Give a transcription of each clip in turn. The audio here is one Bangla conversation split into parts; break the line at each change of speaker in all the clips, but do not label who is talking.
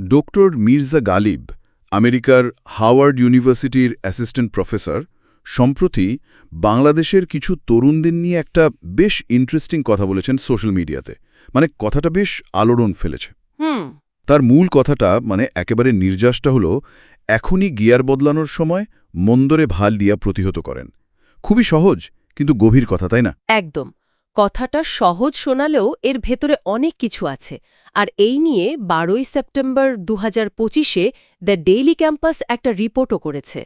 ডক্টর মির্জা গালিব আমেরিকার হাওয়ার্ড ইউনিভার্সিটির অ্যাসিস্ট্যান্ট প্রফেসর সম্প্রতি বাংলাদেশের কিছু তরুণদের নিয়ে একটা বেশ ইন্টারেস্টিং কথা বলেছেন সোশ্যাল মিডিয়াতে। মানে কথাটা বেশ আলোড়ন ফেলেছে। তার মূল কথাটা মানে একেবারে নির্যাসটা হলো এখনই গিয়ার বদলানোর সময় মন্দরে ভালো দিয়া প্রতিহত করেন। খুবই সহজ কিন্তু গভীর কথা তাই না?
একদম। কথাটা সহজ শোনালেও এর ভেতরে অনেক কিছু আছে। আর এই নিয়ে বারোই সেপ্টেম্বর দু হাজার পঁচিশে দ্য ডেইলি ক্যাম্পাস একটা রিপোর্টও করেছে।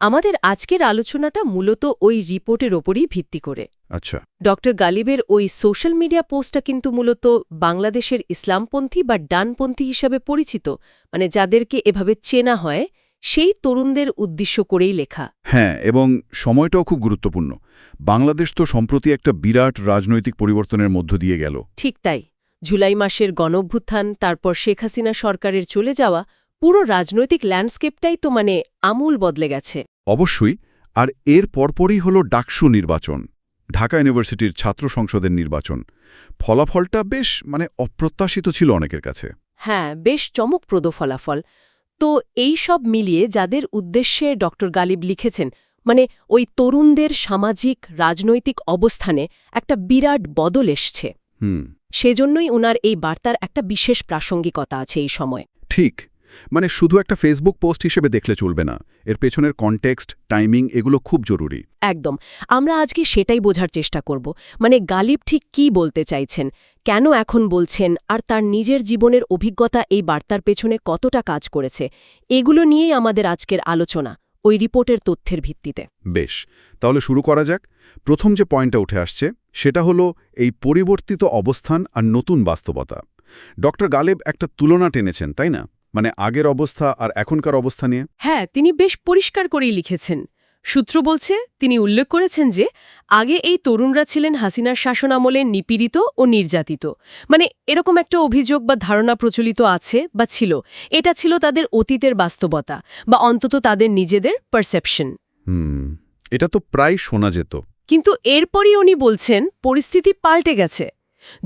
আমাদের আজকের আলোচনাটা মূলত ওই রিপোর্টের ওপরই ভিত্তি করে।
আচ্ছা।
ড গালিবের ওই সোশ্যাল মিডিয়া পোস্টটা কিন্তু মূলত বাংলাদেশের ইসলামপন্থী বা ডানপন্থী হিসাবে পরিচিত মানে যাদেরকে এভাবে চেনা হয় সেই তরুণদের উদ্দেশ্য করেই লেখা।
হ্যাঁ এবং সময়টাও খুব গুরুত্বপূর্ণ। বাংলাদেশ তো সম্প্রতি একটা বিরাট রাজনৈতিক পরিবর্তনের মধ্য দিয়ে গেল।
ঠিক তাই। জুলাই মাসের গণভ্যুত্থান তারপর শেখ হাসিনা সরকারের চলে যাওয়া পুরো রাজনৈতিক ল্যান্ডস্কেপটাই তো মানে আমূল বদলে গেছে।
অবশ্যই আর এর পরপরই হল ডাকসু নির্বাচন ঢাকা ইউনিভার্সিটির ছাত্র সংসদের নির্বাচন। ফলাফলটা বেশ মানে অপ্রত্যাশিত ছিল অনেকের কাছে।
হ্যাঁ বেশ চমকপ্রদ ফলাফল। তো এই সব মিলিয়ে যাদের উদ্দেশ্যে ডক্টর গালিব লিখেছেন মানে ওই তরুণদের সামাজিক রাজনৈতিক অবস্থানে একটা বিরাট বদল এসছে।
হুম।
সেজন্যই উনার এই বার্তার একটা বিশেষ প্রাসঙ্গিকতা আছে এই সময়।
ঠিক। মানে শুধু একটা ফেসবুক পোস্ট হিসেবে দেখলে চলবে না। এর পেছনের কনটেক্সট টাইমিং এগুলো খুব জরুরি।
একদম। আমরা আজকে সেটাই বোঝার চেষ্টা করব। মানে গালিব ঠিক কি বলতে চাইছেন? কেন এখন বলছেন? আর তার নিজের জীবনের অভিজ্ঞতা এই বার্তার পেছনে কতটা কাজ করেছে? এগুলো নিয়েই আমাদের আজকের আলোচনা। ওই রিপোর্টের তথ্যের ভিত্তিতে।
বেশ। তাহলে শুরু করা যাক। প্রথম যে পয়েন্টটা উঠে আসছে সেটা হলো এই পরিবর্তিত অবস্থান আর নতুন বাস্তবতা। ডক্টর গালেব একটা তুলনা টেনেছেন তাই না? মানে আগের অবস্থা আর এখনকার অবস্থা নিয়ে?
হ্যাঁ তিনি বেশ পরিষ্কার করেই লিখেছেন। সূত্র বলছে তিনি উল্লেখ করেছেন যে আগে এই তরুণরা ছিলেন হাসিনার শাসনামলে নিপীড়িত ও নির্যাতিত। মানে এরকম একটা অভিযোগ বা ধারণা প্রচলিত আছে বা ছিল। এটা ছিল তাদের অতীতের বাস্তবতা বা অন্তত তাদের নিজেদের পারসেপশন
হুম এটা তো প্রায় শোনা যেত।
কিন্তু এরপরই উনি বলছেন পরিস্থিতি পাল্টে গেছে।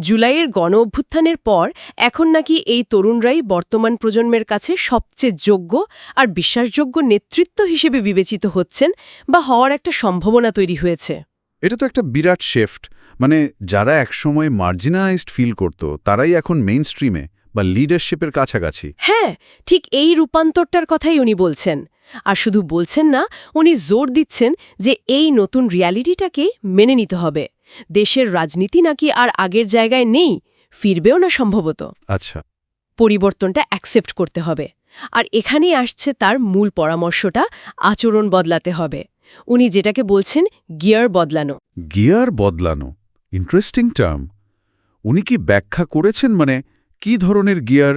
জুলাইয়ের গণ অভ্যুত্থানের পর এখন নাকি এই তরুণরাই বর্তমান প্রজন্মের কাছে সবচেয়ে যোগ্য আর বিশ্বাসযোগ্য নেতৃত্ব হিসেবে বিবেচিত হচ্ছেন বা হওয়ার একটা সম্ভাবনা তৈরি হয়েছে।
এটা তো একটা বিরাট শেফট মানে যারা একসময় মার্জিনাইজড ফিল করত তারাই এখন মেইন স্ট্রিমে বা লিডারশিপের কাছাকাছি।
হ্যাঁ ঠিক এই রূপান্তরটার কথাই উনি বলছেন। আর শুধু বলছেন না উনি জোর দিচ্ছেন যে এই নতুন রিয়ালিটিটাকে মেনে নিতে হবে। দেশের রাজনীতি নাকি আর আগের জায়গায় নেই ফিরবেও না সম্ভবত।
আচ্ছা।
পরিবর্তনটা অ্যাকসেপ্ট করতে হবে। আর এখানেই আসছে তার মূল পরামর্শটা আচরণ বদলাতে হবে। উনি যেটাকে বলছেন গিয়ার বদলানো।
গিয়ার বদলানো? ইন্টারেস্টিং টার্ম উনি কি ব্যাখ্যা করেছেন মানে কি ধরনের গিয়ার?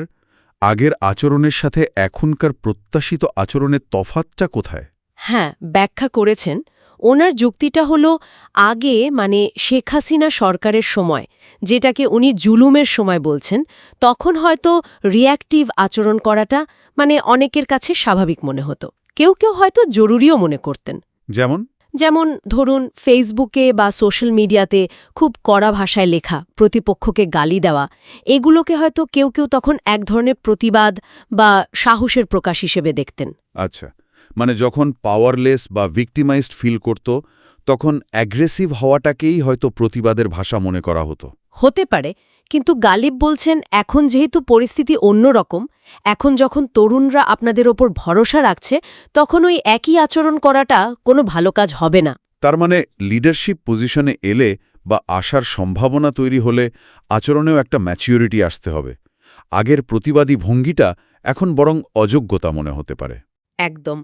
আগের আচরণের সাথে এখনকার প্রত্যাশিত আচরণের তফাতটা কোথায়?
হ্যাঁ ব্যাখ্যা করেছেন ওনার যুক্তিটা হলো আগে মানে শেখ হাসিনা সরকারের সময় যেটাকে উনি জুলুমের সময় বলছেন তখন হয়তো রিয়্যাক্টিভ আচরণ করাটা মানে অনেকের কাছে স্বাভাবিক মনে হতো। কেউ কেউ হয়তো জরুরিও মনে করতেন।
যেমন?
যেমন ধরুন ফেসবুকে বা সোশ্যাল মিডিয়াতে খুব কড়া ভাষায় লেখা প্রতিপক্ষকে গালি দেওয়া এগুলোকে হয়তো কেউ কেউ তখন এক ধরনের প্রতিবাদ বা সাহসের প্রকাশ হিসেবে দেখতেন।
আচ্ছা। মানে যখন পাওয়ারলেস বা ভিক্টিমাইজড ফিল করত তখন অ্যাগ্রেসিভ হওয়াটাকেই হয়তো প্রতিবাদের ভাষা মনে করা হতো।
হতে পারে কিন্তু গালিব বলছেন এখন যেহেতু পরিস্থিতি অন্যরকম এখন যখন তরুণরা আপনাদের ওপর ভরসা রাখছে তখন ওই একই আচরণ করাটা কোনো ভালো কাজ হবে না।
তার মানে লিডারশিপ পজিশনে এলে বা আসার সম্ভাবনা তৈরি হলে আচরণেও একটা ম্যাচিউরিটি আসতে হবে। আগের প্রতিবাদী ভঙ্গিটা এখন বরং অযোগ্যতা মনে হতে পারে।
একদম।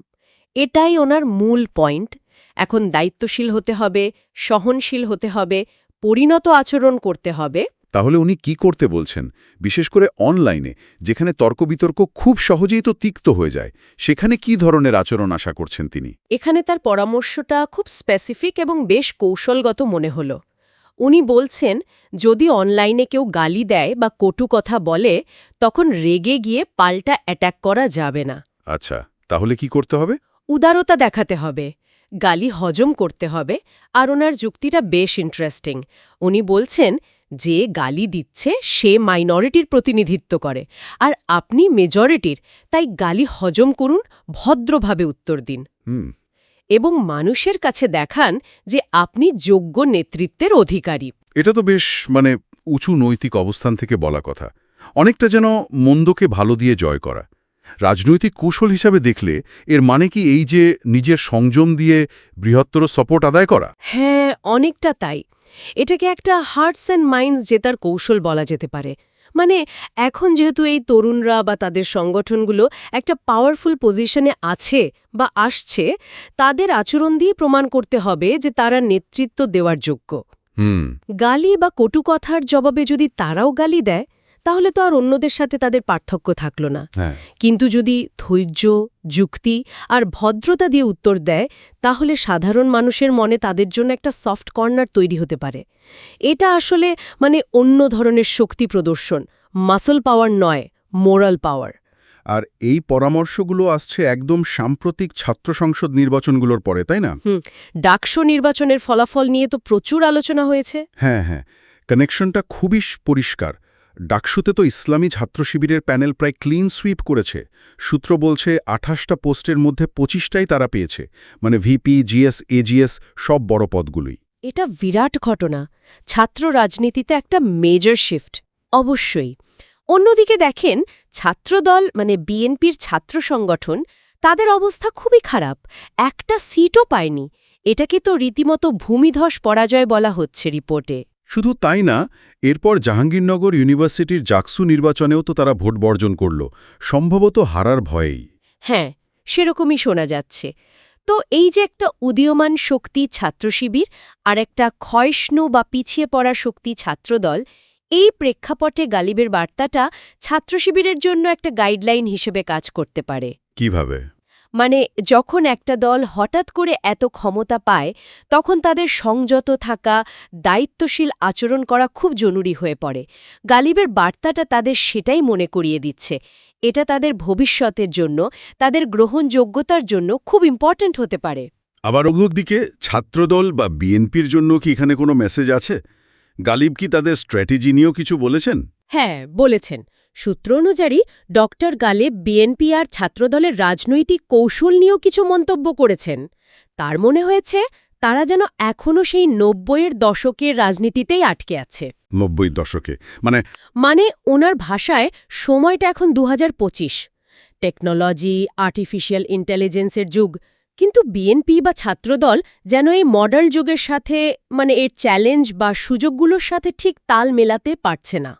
এটাই ওনার মূল পয়েন্ট। এখন দায়িত্বশীল হতে হবে সহনশীল হতে হবে পরিণত আচরণ করতে হবে।
তাহলে উনি কি করতে বলছেন? বিশেষ করে অনলাইনে যেখানে তর্ক-বিতর্ক খুব সহজেই তো তিক্ত হয়ে যায় সেখানে কি ধরনের আচরণ আশা করছেন তিনি?
এখানে তার পরামর্শটা খুব স্পেসিফিক এবং বেশ কৌশলগত মনে হল। উনি বলছেন যদি অনলাইনে কেউ গালি দেয় বা কটু কথা বলে তখন রেগে গিয়ে পাল্টা অ্যাট্যাক করা যাবে না।
আচ্ছা তাহলে কি করতে হবে?
উদারতা দেখাতে হবে গালি হজম করতে হবে আর ওনার যুক্তিটা বেশ ইন্টারেস্টিং উনি বলছেন যে গালি দিচ্ছে সে মাইনরিটির প্রতিনিধিত্ব করে আর আপনি মেজরিটির তাই গালি হজম করুন ভদ্রভাবে উত্তর দিন।
হুম।
এবং মানুষের কাছে দেখান যে আপনি যোগ্য নেতৃত্বের অধিকারী।
এটা তো বেশ মানে উঁচু নৈতিক অবস্থান থেকে বলা কথা। অনেকটা যেন মন্দকে ভালো দিয়ে জয় করা। রাজনৈতিক কৌশল হিসাবে দেখলে এর মানে কি এই যে নিজের সংযম দিয়ে বৃহত্তর সাপোর্ট আদায় করা?
হ্যাঁ অনেকটা তাই। এটাকে একটা হার্টস অ্যান্ড মাইন্ডস জেতার কৌশল বলা যেতে পারে। মানে এখন যেহেতু এই তরুণরা বা তাদের সংগঠনগুলো একটা পাওয়ারফুল পজিশনে আছে বা আসছে তাদের আচরণ দিয়ে প্রমাণ করতে হবে যে তারা নেতৃত্ব দেওয়ার যোগ্য।
হুম।
গালি বা কটু কথার জবাবে যদি তারাও গালি দেয় তাহলে তো আর অন্যদের সাথে তাদের পার্থক্য থাকল না।
হ্যাঁ।
কিন্তু যদি ধৈর্য যুক্তি আর ভদ্রতা দিয়ে উত্তর দেয় তাহলে সাধারণ মানুষের মনে তাদের জন্য একটা সফট কর্নার তৈরি হতে পারে। এটা আসলে মানে অন্য ধরনের শক্তি প্রদর্শন মাসল পাওয়ার নয় মোরাল পাওয়ার
আর এই পরামর্শগুলো আসছে একদম সাম্প্রতিক ছাত্র সংসদ নির্বাচনগুলোর পরে তাই না?
ডাকসো নির্বাচনের ফলাফল নিয়ে তো প্রচুর আলোচনা হয়েছে।
হ্যাঁ হ্যাঁ। কানেকশনটা খুবই পরিষ্কার। ডাকসুতে তো ইসলামী ছাত্র শিবিরের প্যানেল প্রায় ক্লিন সুইপ করেছে। সূত্র বলছে, আঠাশটা পোস্টের মধ্যে পঁচিশটাই তারা পেয়েছে। মানে ভিপি, জিএস, এজিএস, সব বড় পদগুলোই।
এটা বিরাট ঘটনা। ছাত্র রাজনীতিতে একটা মেজর শিফট অবশ্যই। অন্যদিকে দেখেন, ছাত্রদল মানে বিএনপির ছাত্র সংগঠন, তাদের অবস্থা খুবই খারাপ। একটা সিটও পায়নি। এটাকে তো রীতিমতো ভূমিধস পরাজয় বলা হচ্ছে রিপোর্টে।
শুধু তাই না এরপর জাহাঙ্গীরনগর ইউনিভার্সিটির জাকসু নির্বাচনেও তো তারা ভোট বর্জন করল সম্ভবত হারার ভয়েই।
হ্যাঁ সেরকমই শোনা যাচ্ছে। তো এই যে একটা উদীয়মান শক্তি ছাত্রশিবির আর একটা ক্ষয়ষ্ণু বা পিছিয়ে পড়া শক্তি ছাত্রদল এই প্রেক্ষাপটে গালিবের বার্তাটা ছাত্রশিবিরের জন্য একটা গাইডলাইন হিসেবে কাজ করতে পারে।
কীভাবে?
মানে যখন একটা দল হঠাৎ করে এত ক্ষমতা পায় তখন তাদের সংযত থাকা দায়িত্বশীল আচরণ করা খুব জরুরি হয়ে পড়ে। গালিবের বার্তাটা তাদের সেটাই মনে করিয়ে দিচ্ছে। এটা তাদের ভবিষ্যতের জন্য তাদের গ্রহণযোগ্যতার জন্য খুব ইম্পর্ট্যান্ট হতে পারে।
আবার অন্যদিকে ছাত্রদল বা বিএনপির জন্য কি এখানে কোনো মেসেজ আছে? গালিব কি তাদের স্ট্র্যাটেজি নিয়েও কিছু বলেছেন?
হ্যাঁ বলেছেন। সূত্র অনুযায়ী ডক্টর গালে বিএনপি আর ছাত্রদলের রাজনৈতিক কৌশল নিয়েও কিছু মন্তব্য করেছেন। তার মনে হয়েছে তারা যেন এখনও সেই নব্বইয়ের দশকের রাজনীতিতেই আটকে আছে।
নব্বই দশকে মানে
মানে ওনার ভাষায় সময়টা এখন দু হাজার পঁচিশ। টেকনোলজি আর্টিফিশিয়াল ইন্টেলিজেন্সের যুগ কিন্তু বিএনপি বা ছাত্রদল যেন এই মডার্ন যুগের সাথে মানে এর চ্যালেঞ্জ বা সুযোগগুলোর সাথে ঠিক তাল মেলাতে পারছে না।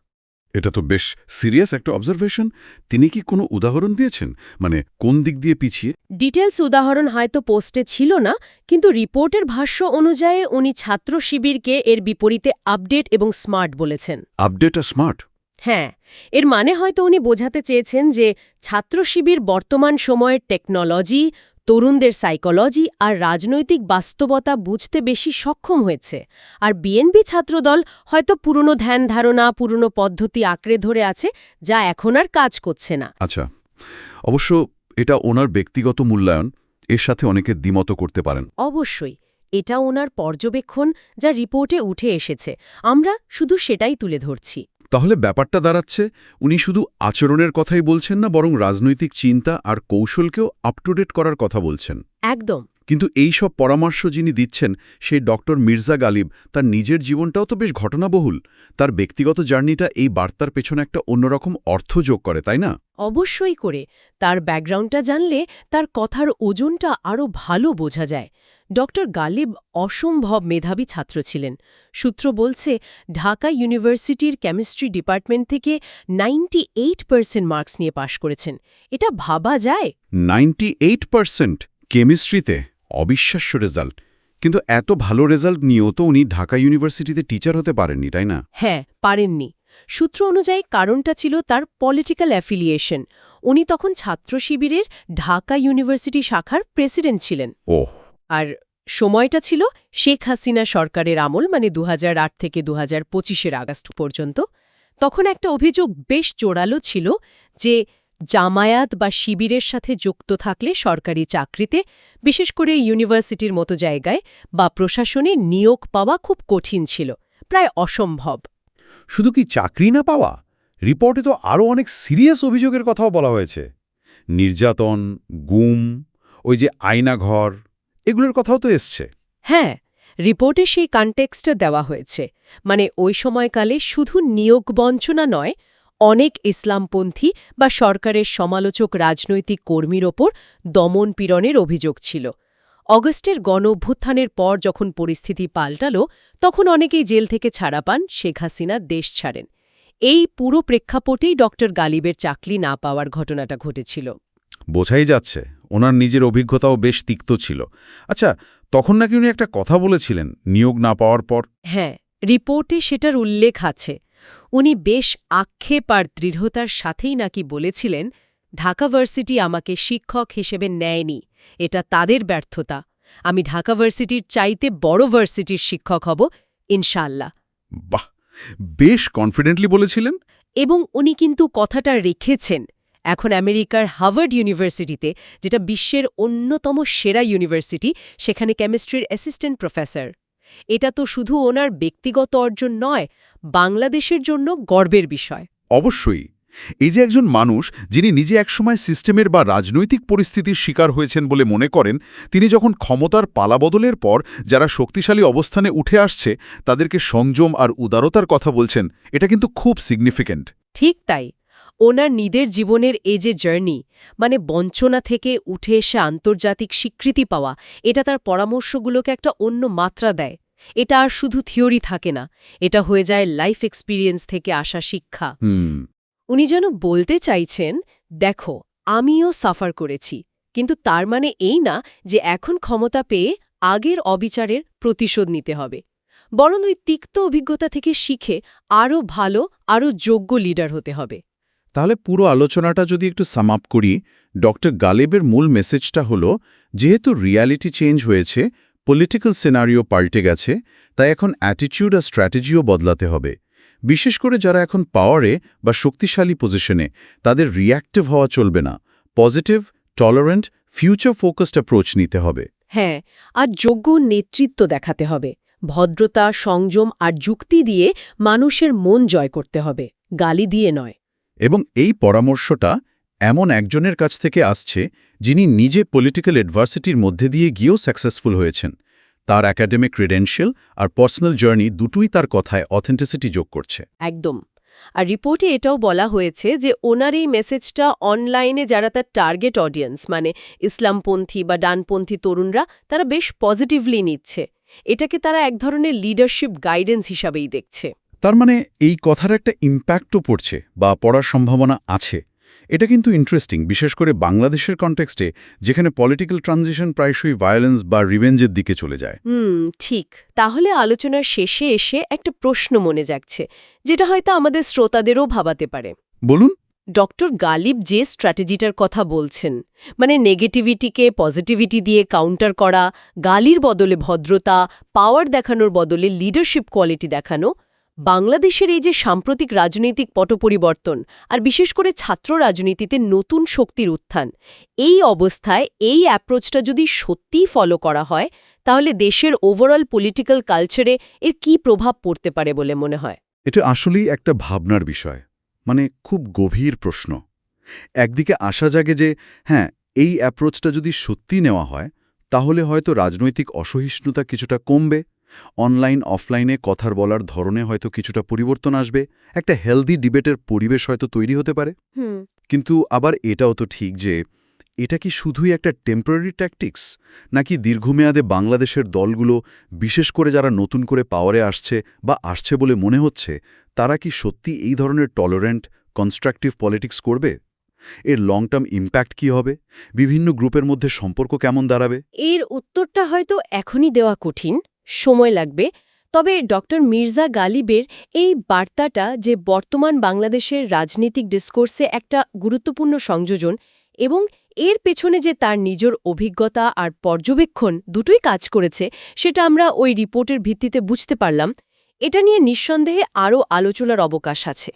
এটা তো বেশ সিরিয়াস একটা অবজারভেশন তিনি কি কোনো উদাহরণ দিয়েছেন? মানে কোন দিক দিয়ে পিছিয়ে?
ডিটেলস উদাহরণ হয়তো পোস্টে ছিল না কিন্তু রিপোর্টের ভাষ্য অনুযায়ী উনি ছাত্র শিবিরকে এর বিপরীতে আপডেট এবং স্মার্ট বলেছেন।
আপডেট আর স্মার্ট
হ্যাঁ এর মানে হয়তো উনি বোঝাতে চেয়েছেন যে ছাত্র শিবির বর্তমান সময়ের টেকনোলজি তরুণদের সাইকোলজি আর রাজনৈতিক বাস্তবতা বুঝতে বেশি সক্ষম হয়েছে। আর বিএনপি ছাত্রদল হয়তো পুরনো ধ্যান ধারণা পুরনো পদ্ধতি আঁকড়ে ধরে আছে যা এখন আর কাজ করছে না।
আচ্ছা অবশ্য এটা ওনার ব্যক্তিগত মূল্যায়ন এর সাথে অনেকে দ্বিমত করতে পারেন।
অবশ্যই এটা ওনার পর্যবেক্ষণ যা রিপোর্টে উঠে এসেছে। আমরা শুধু সেটাই তুলে ধরছি।
তাহলে ব্যাপারটা দাঁড়াচ্ছে উনি শুধু আচরণের কথাই বলছেন না বরং রাজনৈতিক চিন্তা আর কৌশলকেও আপটুডেট করার কথা বলছেন।
একদম।
কিন্তু এই সব পরামর্শ যিনি দিচ্ছেন সেই ডক্টর মির্জা গালিব তার নিজের জীবনটাও তো বেশ ঘটনাবহুল। তার ব্যক্তিগত জার্নিটা এই বার্তার পেছনে একটা অন্যরকম অর্থ যোগ করে তাই না?
অবশ্যই করে। তার ব্যাকগ্রাউন্ডটা জানলে তার কথার ওজনটা আরও ভালো বোঝা যায়। ডক্টর গালিব অসম্ভব মেধাবী ছাত্র ছিলেন। সূত্র বলছে ঢাকা ইউনিভার্সিটির কেমিস্ট্রি ডিপার্টমেন্ট থেকে নাইনটি এইট পার্সেন্ট মার্কস নিয়ে পাশ করেছেন। এটা ভাবা যায়?
নাইনটি এইট পার্সেন্ট কেমিস্ট্রিতে অবিশ্বাস্য রেজাল্ট। কিন্তু এত ভালো রেজাল্ট নিয়েও তো উনি ঢাকা ইউনিভার্সিটিতে টিচার হতে পারেননি তাই না?
হ্যাঁ পারেননি। সূত্র অনুযায়ী কারণটা ছিল তার পলিটিক্যাল অ্যাফিলিয়েশন। উনি তখন ছাত্র শিবিরের ঢাকা ইউনিভার্সিটি শাখার প্রেসিডেন্ট ছিলেন।
ওহ
আর সময়টা ছিল শেখ হাসিনা সরকারের আমল মানে দুহাজার আট থেকে দু হাজার আগস্ট পর্যন্ত। তখন একটা অভিযোগ বেশ জোরালো ছিল যে জামায়াত বা শিবিরের সাথে যুক্ত থাকলে সরকারি চাকরিতে, বিশেষ করে ইউনিভার্সিটির মতো জায়গায় বা প্রশাসনে নিয়োগ পাওয়া খুব কঠিন ছিল, প্রায় অসম্ভব।
শুধু কি চাকরি না পাওয়া? রিপোর্টে তো আরও অনেক সিরিয়াস অভিযোগের কথাও বলা হয়েছে। নির্যাতন, গুম, ওই যে আয়নাঘর এগুলোর কথাও তো এসছে।
হ্যাঁ রিপোর্টে সেই কনটেক্সটটা দেওয়া হয়েছে। মানে ওই সময়কালে শুধু নিয়োগ বঞ্চনা নয় অনেক ইসলামপন্থী বা সরকারের সমালোচক রাজনৈতিক কর্মীর ওপর দমন পীড়নের অভিযোগ ছিল। অগস্টের গণ অভ্যুত্থানের পর যখন পরিস্থিতি পাল্টালো তখন অনেকেই জেল থেকে ছাড়া পান শেখ হাসিনা দেশ ছাড়েন। এই পুরো প্রেক্ষাপটেই ডক্টর গালিবের চাকরি না পাওয়ার ঘটনাটা ঘটেছিল।
বোঝাই যাচ্ছে। ওনার নিজের অভিজ্ঞতাও বেশ তিক্ত ছিল। আচ্ছা তখন নাকি উনি একটা কথা বলেছিলেন নিয়োগ না পাওয়ার পর?
হ্যাঁ রিপোর্টে সেটার উল্লেখ আছে। উনি বেশ আক্ষেপ আর দৃঢ়তার সাথেই নাকি বলেছিলেন ঢাকা ভার্সিটি আমাকে শিক্ষক হিসেবে নেয়নি এটা তাদের ব্যর্থতা। আমি ঢাকা ভার্সিটির চাইতে বড় ভার্সিটির শিক্ষক হব ইনশাল্লাহ
বাহ! বেশ কনফিডেন্টলি বলেছিলেন?
এবং উনি কিন্তু কথাটা রেখেছেন এখন আমেরিকার হার্ভার্ড ইউনিভার্সিটিতে যেটা বিশ্বের অন্যতম সেরা ইউনিভার্সিটি সেখানে কেমিস্ট্রির অ্যাসিস্ট্যান্ট প্রফেসর। এটা তো শুধু ওনার ব্যক্তিগত অর্জন নয় বাংলাদেশের জন্য গর্বের বিষয়।
অবশ্যই। এই যে একজন মানুষ যিনি নিজে একসময় সিস্টেমের বা রাজনৈতিক পরিস্থিতির শিকার হয়েছেন বলে মনে করেন তিনি যখন ক্ষমতার পালাবদলের পর যারা শক্তিশালী অবস্থানে উঠে আসছে তাদেরকে সংযম আর উদারতার কথা বলছেন এটা কিন্তু খুব সিগনিফিক্যান্ট
ঠিক তাই। ওনার নিদের জীবনের এই যে জার্নি মানে বঞ্চনা থেকে উঠে এসে আন্তর্জাতিক স্বীকৃতি পাওয়া এটা তার পরামর্শগুলোকে একটা অন্য মাত্রা দেয়। এটা আর শুধু থিওরি থাকে না এটা হয়ে যায় লাইফ এক্সপিরিয়েন্স থেকে আসা শিক্ষা।
হুম।
উনি যেন বলতে চাইছেন দেখো আমিও সাফার করেছি কিন্তু তার মানে এই না যে এখন ক্ষমতা পেয়ে আগের অবিচারের প্রতিশোধ নিতে হবে। বরং ওই তিক্ত অভিজ্ঞতা থেকে শিখে আরও ভালো আরও যোগ্য লিডার হতে হবে।
তাহলে পুরো আলোচনাটা যদি একটু সাম আপ করি ডক্টর গালেবের মূল মেসেজটা হলো, যেহেতু রিয়ালিটি চেঞ্জ হয়েছে পলিটিক্যাল সিনারিও পাল্টে গেছে, তাই এখন অ্যাটিটিউড আর স্ট্র্যাটেজিও বদলাতে হবে। বিশেষ করে যারা এখন পাওয়ারে বা শক্তিশালী পজিশনে তাদের রিয়্যাক্টিভ হওয়া চলবে না। Positive tolerant future focused approach নিতে হবে।
হ্যাঁ আর যোগ্য নেতৃত্ব দেখাতে হবে। ভদ্রতা, সংযম আর যুক্তি দিয়ে মানুষের মন জয় করতে হবে। গালি দিয়ে নয়।
এবং এই পরামর্শটা এমন একজনের কাছ থেকে আসছে যিনি নিজে পলিটিক্যাল অ্যাডভার্সিটির মধ্যে দিয়ে গিয়েও সাকসেসফুল হয়েছেন। তার একাডেমিক ক্রিডেন্সিয়াল আর পার্সোনাল জার্নি দুটোই তার কথায় অথেন্টিসিটি যোগ করছে।
একদম। আর রিপোর্টে এটাও বলা হয়েছে যে ওনার এই মেসেজটা অনলাইনে যারা তার টার্গেট অডিয়েন্স মানে ইসলামপন্থী বা ডানপন্থী তরুণরা, তারা বেশ পজিটিভলি নিচ্ছে। এটাকে তারা এক ধরনের লিডারশিপ গাইডেন্স হিসাবেই দেখছে।
তার মানে এই কথার একটা ইম্প্যাক্টও পড়ছে বা পড়ার সম্ভাবনা আছে। এটা কিন্তু ইন্টারেস্টিং বিশেষ করে বাংলাদেশের কনটেক্সটে যেখানে পলিটিক্যাল ট্রানজিশন প্রায়শই ভায়োলেন্স বা রিভেঞ্জের দিকে চলে যায়।
হুম ঠিক। তাহলে আলোচনার শেষে এসে একটা প্রশ্ন মনে যাচ্ছে যেটা হয়তো আমাদের শ্রোতাদেরও ভাবাতে পারে।
বলুন।
ডক্টর গালিব যে স্ট্র্যাটেজিটার কথা বলছেন মানে নেগেটিভিটিকে পজিটিভিটি দিয়ে কাউন্টার করা গালির বদলে ভদ্রতা পাওয়ার দেখানোর বদলে লিডারশিপ কোয়ালিটি দেখানো বাংলাদেশের এই যে সাম্প্রতিক রাজনৈতিক পটপরিবর্তন, আর বিশেষ করে ছাত্র রাজনীতিতে নতুন শক্তির উত্থান, এই অবস্থায় এই অ্যাপ্রোচটা যদি সত্যিই ফলো করা হয়, তাহলে দেশের ওভারঅল পলিটিক্যাল কালচারে এর কী প্রভাব পড়তে পারে বলে মনে হয়?
এটা আসলেই একটা ভাবনার বিষয় মানে খুব গভীর প্রশ্ন। একদিকে আশা জাগে যে হ্যাঁ এই অ্যাপ্রোচটা যদি সত্যি নেওয়া হয়, তাহলে হয়তো রাজনৈতিক অসহিষ্ণুতা কিছুটা কমবে। অনলাইন অফলাইনে কথার বলার ধরনে হয়তো কিছুটা পরিবর্তন আসবে। একটা হেলদি ডিবেটের পরিবেশ হয়তো তৈরি হতে পারে। কিন্তু আবার এটাও তো ঠিক যে এটা কি শুধুই একটা টেম্পোরারি ট্যাকটিক্স নাকি দীর্ঘমেয়াদে বাংলাদেশের দলগুলো বিশেষ করে যারা নতুন করে পাওয়ারে আসছে বা আসছে বলে মনে হচ্ছে তারা কি সত্যি এই ধরনের টলারেন্ট কনস্ট্রাকটিভ পলিটিক্স করবে? এর লং টার্ম ইম্প্যাক্ট কি হবে? বিভিন্ন গ্রুপের মধ্যে সম্পর্ক কেমন দাঁড়াবে?
এর উত্তরটা হয়তো এখনই দেওয়া কঠিন। সময় লাগবে। তবে ডক্টর মির্জা গালিবের এই বার্তাটা যে বর্তমান বাংলাদেশের রাজনৈতিক ডিসকোর্সে একটা গুরুত্বপূর্ণ সংযোজন এবং এর পেছনে যে তার নিজের অভিজ্ঞতা আর পর্যবেক্ষণ দুটোই কাজ করেছে, সেটা আমরা ওই রিপোর্টের ভিত্তিতে বুঝতে পারলাম। এটা নিয়ে নিঃসন্দেহে আরও আলোচনার অবকাশ আছে।